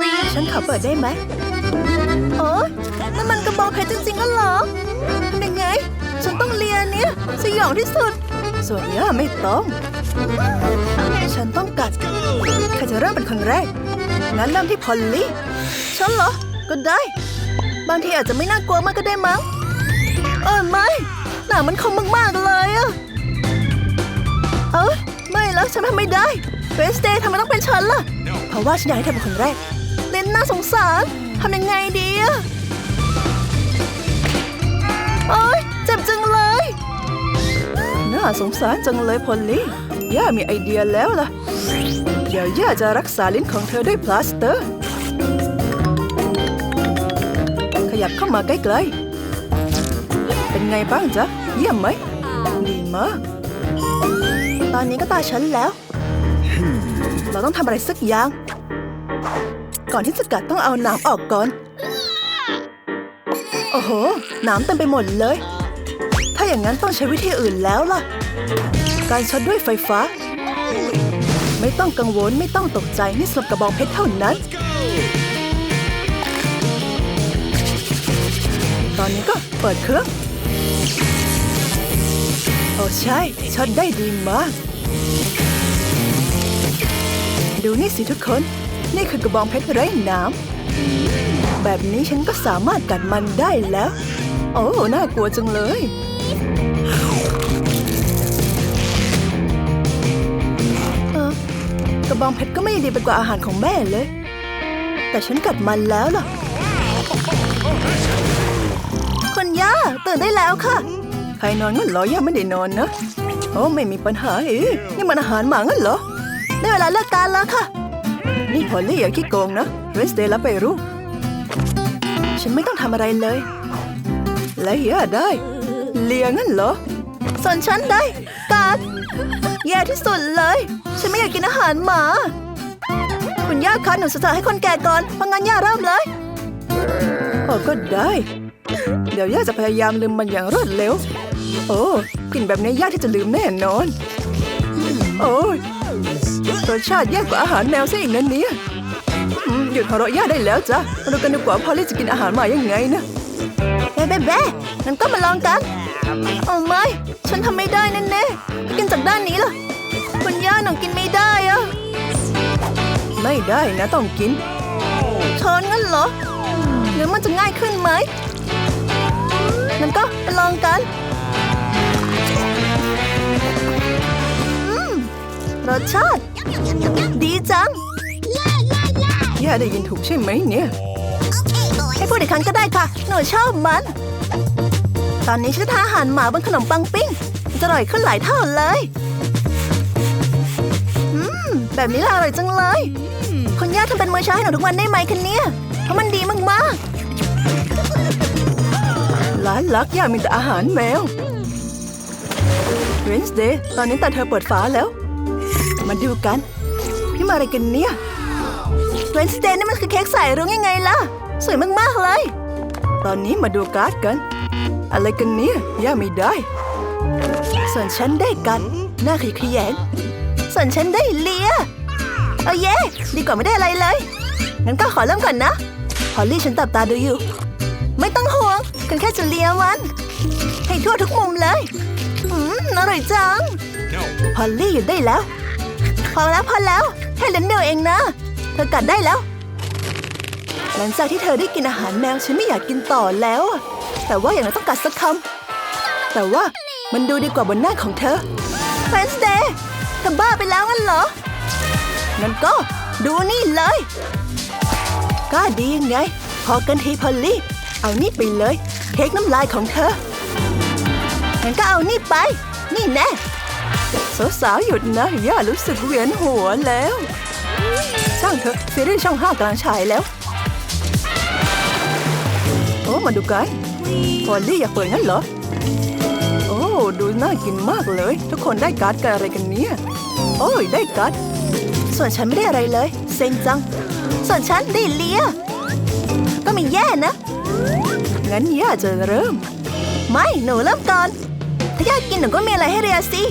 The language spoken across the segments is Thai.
please ฉันขอเปิดได้ไหมโอ้นั่นมันกระบองเพชรจริงๆก็เหรอทำยังไง ฉันต้องเรียนเนี่ยสยองที่สุด ส่วนย่าไม่ต้อง ฉันต้องกัด ใครจะเริ่มเป็นคนแรก งั้นเริ่มที่พอลลี่ ฉันเหรอ ก็ได้ บางทีอาจจะไม่น่ากลัวมากก็ได้มั้ง เออไม่ หนามันคมมากๆเลยอะเออไม่แล้วฉันทำไม่ได้เวสเดย์ทำไมต้องเป็นฉันล่ะ เพราะว่าฉันอยากให้เธอเป็นคนแรกเลนน่าสงสารทำยังไงดีอะโอ๊ยเจ็บจังเลย น่าสงสารจังเลยพอลลี่ ย่ามีไอเดียแล้วล่ะ เดี๋ยวย่าจะรักษาลิ้นของเธอด้วยพลาสเตอร์ ขยับเข้ามาใกล้ๆ เป็นไงบ้างจ๊ะ เยี่ยมไหม ดีมาก ตอนนี้ก็ตาฉันแล้ว เราต้องทำอะไรสักอย่าง ก่อนที่จะกัดต้องเอานามออกก่อน โอ้โหนามเต็มไปหมดเลย ถ้าอย่างนั้นต้องใช้วิธีอื่นแล้วล่ะ การช็อตด้วยไฟฟ้า ไม่ต้องกังวลไม่ต้องตกใจนี่สำหรับกระบองเพชรเท่านั้น ตอนนี้ก็เปิดเครื่อง โอ้ใช่ช็อตได้ดีมาก ดูนี่สิทุกคน นี่คือกระบองเพชรไร้น้ำ แบบนี้ฉันก็สามารถกัดมันได้แล้ว โอ้ น่ากลัวจังเลย กระบองเพชรก็ไม่ดีไปกว่าอาหารของแม่เลย แต่ฉันกัดมันแล้วล่ะคุณย่าตื่นได้แล้วค่ะ ใครนอนงั้นเหรอย่าไม่ได้นอนนะ โอ้ไม่มีปัญหาเอ๊นี่มันอาหารหมางั้นเหรอ ได้เวลาเลิกการแล้วค่ะ นี่พอลลี่อย่าขี้โกงนะเรสเดย์ล้วไปรู้ ฉันไม่ต้องทำอะไรเลยและย่าได้ เลียงั้นเหรอส่วนฉันได้กัดแย่ที่สุดเลย ฉันไม่อยากกินอาหารหมา คุณย่าคะหนูจะให้คนแก่ก่อนเพราะงั้นย่าเริ่มเลยโอ้ก็ได้ เดี๋ยวย่าจะพยายามลืมมันอย่างรวดเร็ว โอ้กลิ่นแบบนี้ยากที่จะลืมแน่นอน โอ้ย รสชาติแย่กว่าอาหารแมวซะอีกนั่นเนี่ยอืมหยุดหัวเราะย่าได้แล้วจ้ะมาดูกันดีกว่าพอลลี่จะกินอาหารหมายังไงนะเบ๊ะเบ๊ะเบ๊ะงั้นก็มาลองกันโอ้ไม่ ฉันทำไม่ได้แน่แน่ๆให้กินจากด้านนี้ล่ะคุณย่าหนูกินไม่ได้อะไม่ได้นะต้องกินช้อนงั้นเหรอหรือมันจะง่ายขึ้นไหมงั้นก็ไปลองกันอืมรสชาติ ดีจังย่าได้ยินถูกใช่ไหมเนี่ย ให้พูดอีกครั้งก็ได้ค่ะ หนูชอบมัน ตอนนี้ฉันทานอาหารหมาบนขนมปังปิ้งมันจะอร่อยขึ้นหลายเท่าเลย อืม แบบนี้ล่ะอร่อยจังเลย คุณย่าทำเป็นมื้อเช้าให้หนูทุกวันได้ไหมคะเนี่ย เพราะมันดีมากๆ ร้านลักย่ามีแต่อาหารแมวเวนส์เดย์ตอนนี้แต่เธอเปิดฝาแล้ว มาดูกันพี่มาอะไรกันเนี่ยเวนส์เดย์นี่มันคือเค้กใส่รุ้งยังไงล่ะ สวยมากๆเลย ตอนนี้มาดูการ์ดกัน อะไรกันเนี่ยย่าไม่ได้ ส่วนฉันได้กัน หน้าขยขยงส่วนฉันได้เลียเอาเย่ดีกว่าไม่ได้อะไรเลย งั้นก็ขอเริ่มก่อนนะพอลลี่ฉันตับตาดูอยู่ ไม่ต้องห่วงกันแค่จะเลียมัน ให้ทั่วทุกมุมเลย อืม อร่อยจังพอลลี่หยุดได้แล้ว พอแล้วพอแล้วแค่เล่นเดียวเองนะ เธอกัดได้แล้ว หลังจากที่เธอได้กินอาหารแมวฉันไม่อยากกินต่อแล้ว แต่ว่าอย่างน้อยต้องกัดสักคำแต่ว่ามันดูดีกว่าบนหน้าของเธอเฟนสเดย์เธอบ้าไปแล้วงั้นเหรองั้นก็ดูนี่เลยก็ดียังไง พอกันทีพอลลี่ เอานี่ไปเลย เค้กน้ำลายของเธองั้นก็เอานี่ไป นี่แน่ สาวๆหยุดนะ ย่ารู้สึกเวียนหัวแล้ว ช่างเถอะซีรีส์ช่องห้ากำลังฉายแล้ว โอ้มาดูกันพอลลี่อยากเปิดงั้นเหรอ โอ้ ดูน่ากินมากเลย ทุกคนได้การ์ดกันอะไรกันเนี่ย โอ้ย ได้การ์ดส่วนฉันไม่ได้อะไรเลย เซ็งจัง ส่วนฉันได้เลีย ก็ไม่แย่นะ งั้นย่าจะเริ่ม ไม่ หนูเริ่มก่อน ถ้าย่ากินหนูก็มีอะไรให้เลียสิ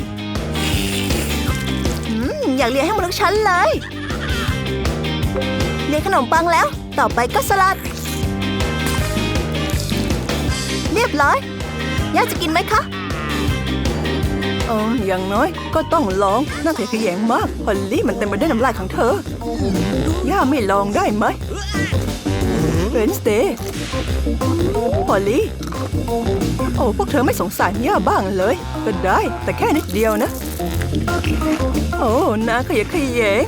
อืมอยากเลียให้หมดทุกชั้นเลยเรียนขนมปังแล้ว ต่อไปก็สลัด เรียบร้อยย่าจะกินไหมคะเอออย่างน้อยก็ต้องลอง น่าขยะแขยงมากพอลลี่มันเต็มไปด้วยน้ำลายของเธอย่าไม่ลองได้ไหมเวนสเดย์พอลลี่โอ้พวกเธอไม่สงสารย่าบ้างเลย ก็ได้ แต่แค่นิดเดียวนะ โอ้นาขยะแขยง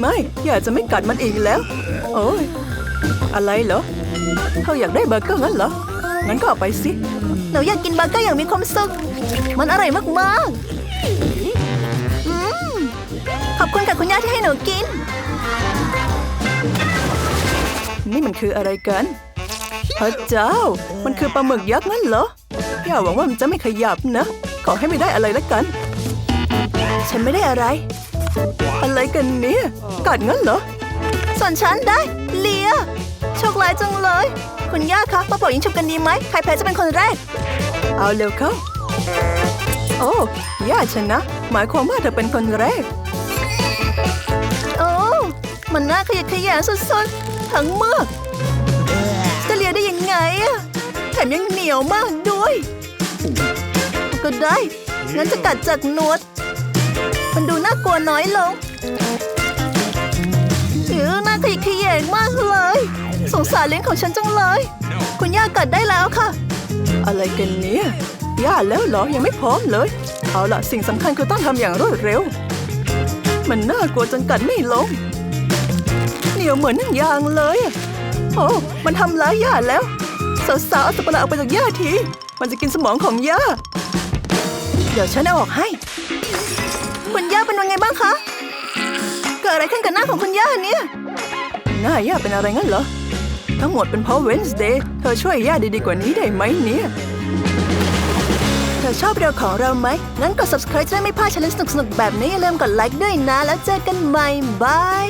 ไม่ย่าจะไม่กัดมันอีกแล้ว โอ้ยอะไรเหรอเธออยากได้เบอร์เกอร์งั้นเหรอ งั้นก็เอาไปสิ หนูอยากกินเบอร์เกอร์อย่างมีความสุข มันอร่อยมากๆอืมขอบคุณค่ะคุณย่าที่ให้หนูกิน นี่มันคืออะไรกัน พระเจ้า มันคือปลาหมึกยักษ์งั้นเหรอย่าหวังว่ามันจะไม่ขยับนะ ขอให้ไม่ได้อะไรละกัน ฉันไม่ได้อะไร อะไรกันเนี่ยกัดงั้นเหรอ ส่วนฉันได้ เลีย โชคร้ายจังเลย คุณย่าคะมาเป่ายิงฉุบกันดีไหม ใครแพ้จะเป็นคนแรก เอาเร็วเข้า โอ้ย่าชนะ หมายความว่าเธอเป็นคนแรก โอ้ มันน่าขยะแขยงสุดๆ ทั้งเมือกจะเลีย ได้ยังไงอะแถมยังเหนียวมากด้วย ก็ได้ งั้นจะกัดจากหนวด มันดูน่ากลัวน้อยลงเออน่าขยะแขยงมากเลย สงสารเลี้ยงของฉันจังเลย คุณย่ากัดได้แล้วค่ะ อะไรกันเนี่ยย่าแล้วเหรอ ยังไม่พร้อมเลย เอาล่ะ สิ่งสำคัญคือต้องทำอย่างรวดเร็ว มันน่ากลัวจนกัดไม่ลง เหนียวเหมือนหนังยางเลยอะโอ้ มันทำร้ายย่าแล้ว สาวๆสับปะรดออกไปจากย่าที มันจะกินสมองของย่า เดี๋ยวฉันเอาออกให้ คุณย่าเป็นยังไงบ้างคะ เกิดอะไรขึ้นกับหน้าของคุณย่าเนี่ย หน้าย่าเป็นอะไรงั้นเหรอ ทั้งหมดเป็นเพราะ Wednesday เธอช่วยย่าดีๆกว่านี้ได้ไหมเนี่ย เธอชอบเรื่องของเราไหม งั้นกด subscribe จะได้ไม่พลาดช l เลนจ์สนุกๆแบบนี้อย่าลืมกดไลค์ด้วยนะ แล้วเจอกันใหม่บาย